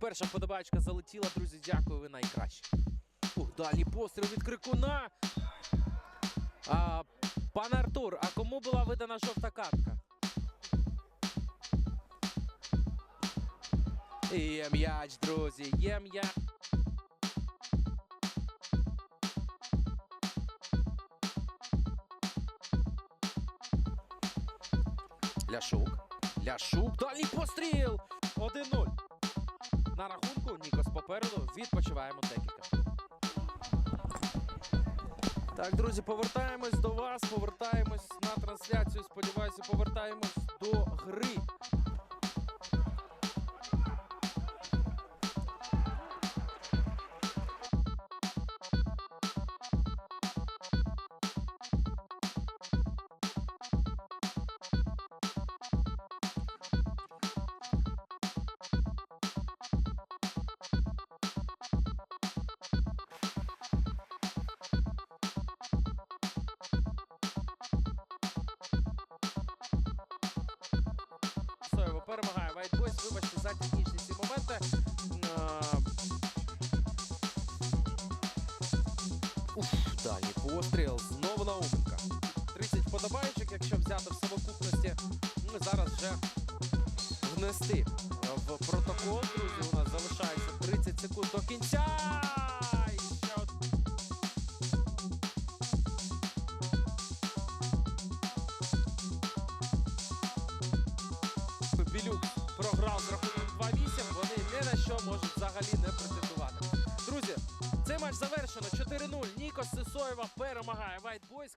перша подобачка залетіла, друзі. Дякую, ви найкращі. Ух, дальній постріл від крикуна. А, пане Артур, а кому була видана жовта картка? Є м'яч, друзі, є м'яч. Ляшук. Ляшук. Дальній постріл. 1-0. На рахунку Нікос попереду. Відпочиваємо декілька. Так, друзі, повертаємось до вас. Повертаємось на трансляцію. Сподіваюся, повертаємось перемагає White. Вибачте за технічні ці моменти. А, Уф, далі постріл. Знову Науменка. 30 вподобайчик, якщо взяти в совокупності. Ми зараз вже внести в протокол. Друзі, у нас залишається Білюк програв з рахунком 2-8. Вони ні на що можуть взагалі не претендувати. Друзі, цей матч завершено 4-0. Нікос Сисоєва перемагає White Boys.